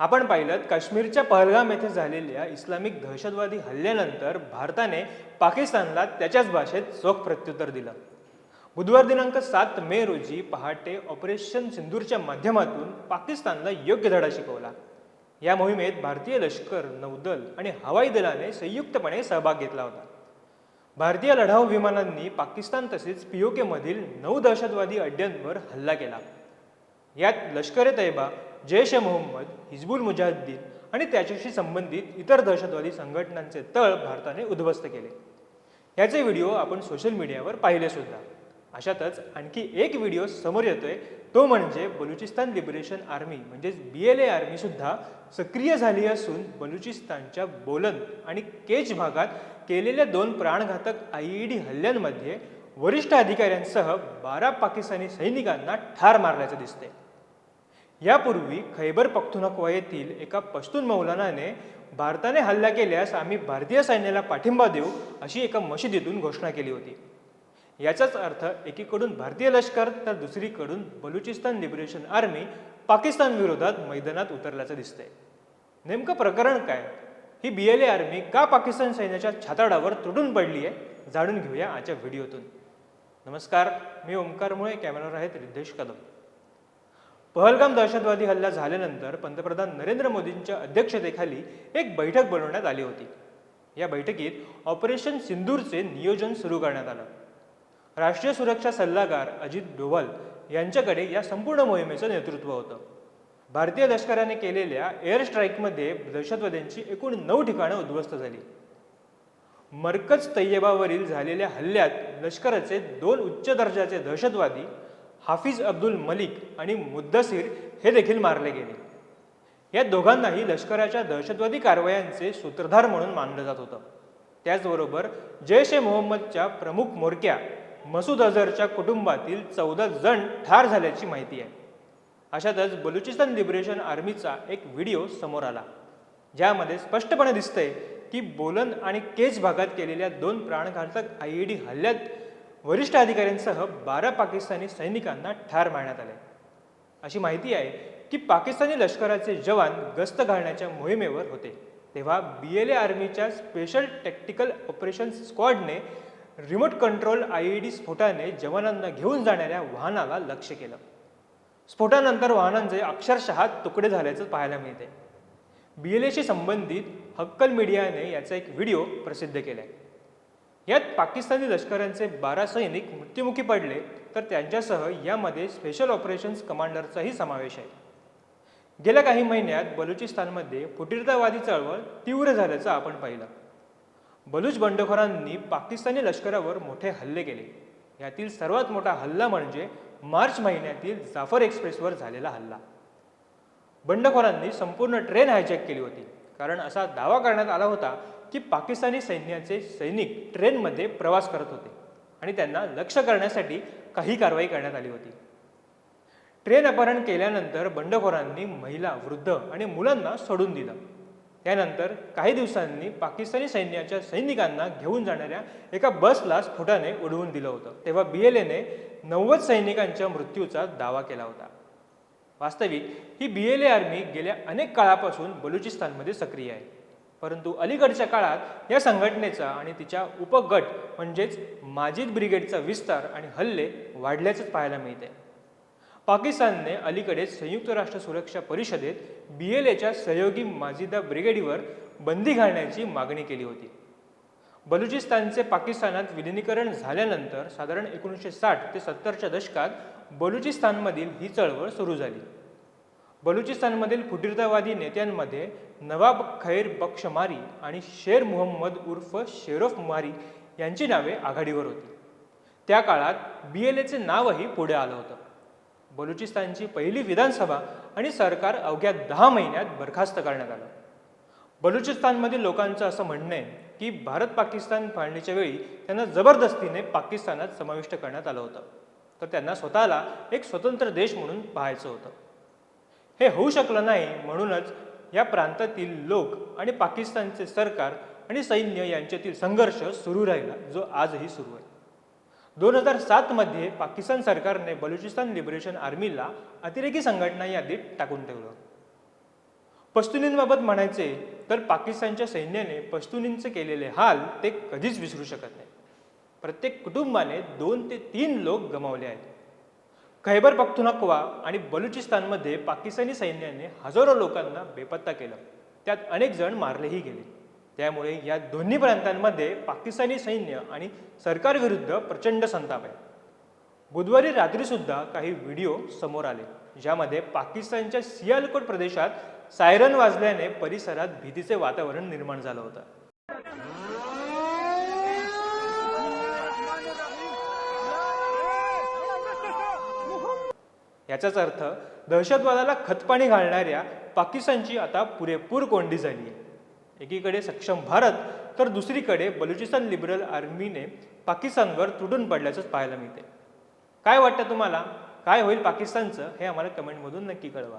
आपण पाहिलं काश्मीरच्या पहलगाम येथे झालेल्या इस्लामिक दहशतवादी हल्ल्यानंतर भारताने पाकिस्तानला त्याच्याच भाषेत चोख प्रत्युत्तर दिलं. बुधवार दिनांक सात मे रोजी पहाटे ऑपरेशन सिंदूरच्या माध्यमातून पाकिस्तानला योग्य धडा शिकवला. या मोहिमेत भारतीय लष्कर नौदल आणि हवाई दलाने संयुक्तपणे सहभाग घेतला होता. भारतीय लढाऊ विमानांनी पाकिस्तान तसेच पीओके मधील नऊ दहशतवादी अड्ड्यांवर हल्ला केला. यात लष्कर ए तैयबा जैश ए मोहम्मद हिजबुल मुजाहिद्दीन आणि त्याच्याशी संबंधित इतर दहशतवादी संघटनांचे तळ भारताने उद्ध्वस्त केले. याचे व्हिडिओ आपण सोशल मीडियावर पाहिले सुद्धा. अशातच आणखी एक व्हिडिओ समोर येतोय. तो म्हणजे बलुचिस्तान लिबरेशन आर्मी म्हणजेच बी एल ए आर्मी सुद्धा सक्रिय झाली असून बलुचिस्तानच्या बोलन आणि केच भागात केलेल्या दोन प्राणघातक आयईडी हल्ल्यांमध्ये वरिष्ठ अधिकाऱ्यांसह बारा पाकिस्तानी सैनिकांना ठार मारल्याचं दिसते यापूर्वी खैबर पख्तुनख्वा येथील एका पश्तून मौलानाने भारताने हल्ला केल्यास आम्ही भारतीय सैन्याला पाठिंबा देऊ अशी एका मशिदीतून घोषणा केली होती. याचाच अर्थ एकीकडून भारतीय लष्कर तर दुसरीकडून बलुचिस्तान लिबरेशन आर्मी पाकिस्तान विरोधात मैदानात उतरल्याचं दिसतंय. नेमकं प्रकरण काय? ही बी एल ए आर्मी का पाकिस्तान सैन्याच्या छाताडावर तुटून पडली आहे? जाणून घेऊया आजच्या व्हिडिओतून. नमस्कार मी ओंकार मुळे कॅमेरावर आहेत रिद्धेश कदम. पहलगाम दहशतवादी हल्ला झाल्यानंतर पंतप्रधान नरेंद्र मोदींच्या अध्यक्षतेखाली एक बैठक बोलवण्यात आली होती. या बैठकीत ऑपरेशन सिंदूरचे नियोजन सुरू करण्यात आलं. राष्ट्रीय सुरक्षा सल्लागार अजित डोवाल यांच्याकडे या संपूर्ण मोहिमेचं नेतृत्व होतं. भारतीय लष्कराने केलेल्या एअर स्ट्राईकमध्ये दहशतवाद्यांची एकूण नऊ ठिकाणं उद्ध्वस्त झाली. मरकज तय्यबावरील झालेल्या हल्ल्यात लष्कराचे दोन उच्च दर्जाचे दहशतवादी हाफिज अब्दुल मलिक आणि मुद्दसीर हे देखील मारले गेले. या दोघांनाही लष्कराच्या दहशतवादी कारवायांचे सूत्रधार म्हणून मानलं जात होतं. त्याचबरोबर जैश ए मोहम्मदच्या प्रमुख मोरक्या मसूद अझरच्या कुटुंबातील चौदा जण ठार झाल्याची माहिती आहे. अशातच बलुचिस्तान लिबरेशन आर्मीचा एक व्हिडिओ समोर आला ज्यामध्ये स्पष्टपणे दिसतंय की बोलन आणि केच भागात केलेल्या दोन प्राणघातक आयईडी हल्ल्यात वरिष्ठ अधिकाऱ्यांसह बारा पाकिस्तानी सैनिकांना ठार मारण्यात आले. अशी माहिती आहे की पाकिस्तानी लष्कराचे जवान गस्त घालण्याच्या मोहिमेवर होते. तेव्हा बी एल ए आर्मीच्या special tactical operation स्क्वॉडने remote control I E D स्फोटाने जवानांना घेऊन जाणाऱ्या वाहनाला लक्ष केलं. स्फोटानंतर वाहनांचे अक्षरशः तुकडे झाल्याचं पाहायला मिळते. बी एल एशी संबंधित हक्कल मीडियाने याचा एक व्हिडिओ प्रसिद्ध केला आहे यात पाकिस्तानी लष्करांचे बारा सैनिक मृत्युमुखी पडले तर त्यांच्यासह यामध्ये स्पेशल ऑपरेशन्स कमांडरचाही समावेश आहे. गेल्या काही महिन्यात बलुचिस्तानमध्ये फुटीरतावादी चळवळ तीव्र झाल्याचं आपण पाहिलं. बलूच बंडखोरांनी पाकिस्तानी लष्करावर मोठे हल्ले केले. यातील सर्वात मोठा हल्ला म्हणजे मार्च महिन्यातील जाफर एक्सप्रेसवर झालेला हल्ला. बंडखोरांनी संपूर्ण ट्रेन हायजॅक केली होती. कारण असा दावा करण्यात आला होता की पाकिस्तानी सैन्याचे सैनिक ट्रेनमध्ये प्रवास करत होते आणि त्यांना लक्ष करण्यासाठी काही कारवाई करण्यात आली होती. ट्रेन अपहरण केल्यानंतर बंडखोरांनी महिला वृद्ध आणि मुलांना सोडून दिलं. त्यानंतर काही दिवसांनी पाकिस्तानी सैन्याच्या सैनिकांना घेऊन जाणाऱ्या एका बसला स्फोटाने उडवून दिलं होतं. तेव्हा बी एल एने नव्वद सैनिकांच्या मृत्यूचा दावा केला होता. वास्तविक ही बी एल ए आर्मी गेल्या अनेक काळापासून बलुचिस्तानमध्ये सक्रिय आहे. परंतु अलीकडच्या काळात या संघटनेचा आणि तिच्या उपगट म्हणजेच माजिद ब्रिगेडचा विस्तार आणि हल्ले वाढल्याचंच पाहायला मिळते पाकिस्तानने अलीकडेच संयुक्त राष्ट्र सुरक्षा परिषदेत बी एल एच्या सहयोगी माजिदा ब्रिगेडीवर बंदी घालण्याची मागणी केली होती. बलुचिस्तानचे पाकिस्तानात विलिनीकरण झाल्यानंतर साधारण एकोणीसशे साठ ते सत्तरच्या दशकात बलुचिस्तानमधील ही चळवळ सुरू झाली. बलुचिस्तानमधील फुटीरतावादी नेत्यांमध्ये नवाब खैर बक्षमारी आणि शेर मुहम्मद उर्फ शेरोफ मारी यांची नावे आघाडीवर होती. त्या काळात बी एल एचे नावही पुढे आलं होतं. बलुचिस्तानची पहिली विधानसभा आणि सरकार अवघ्या दहा महिन्यात बरखास्त करण्यात आलं. बलुचिस्तानमधील लोकांचं असं म्हणणं आहे की भारत पाकिस्तान फाळणीच्या वेळी त्यांना जबरदस्तीने पाकिस्तानात समाविष्ट करण्यात आलं होतं. तर त्यांना स्वतःला एक स्वतंत्र देश म्हणून पाहायचं होतं. हे होऊ शकलं नाही म्हणूनच या प्रांतातील लोक आणि पाकिस्तानचे सरकार आणि सैन्य यांच्यातील संघर्ष सुरू राहिला जो आजही सुरू आहे. दोन हजार सातमध्ये पाकिस्तान सरकारने बलुचिस्तान लिबरेशन आर्मीला अतिरेकी संघटना यादीत टाकून ठेवलं पश्तुनींबाबत म्हणायचे तर पाकिस्तानच्या सैन्याने पश्तुनींचे केलेले हाल ते कधीच विसरू शकत नाही. प्रत्येक कुटुंबाने दोन ते तीन लोक गमावले आहेत. खैबर पख्तुनख्वा आणि बलुचिस्तानमध्ये पाकिस्तानी सैन्याने हजारो लोकांना बेपत्ता केलं. त्यात अनेक जण मारलेही गेले. त्यामुळे या दोन्ही प्रांतांमध्ये पाकिस्तानी सैन्य आणि सरकारविरुद्ध प्रचंड संताप आहे. बुधवारी रात्री सुद्धा काही व्हिडिओ समोर आले ज्यामध्ये पाकिस्तानच्या सियालकोट प्रदेशात सायरन वाजल्याने परिसरात भीतीचे वातावरण निर्माण झालं होतं. याचाच अर्थ दहशतवादाला खतपाणी घालणाऱ्या पाकिस्तानची आता पुरेपूर कोंडी झाली आहे. एकीकडे सक्षम भारत तर दुसरीकडे बलुचिस्तान लिबरल आर्मीने पाकिस्तानवर तुटून पडल्याचंच पाहायला मिळते काय वाटतं तुम्हाला? काय होईल पाकिस्तानचं? हे आम्हाला कमेंटमधून नक्की कळवा.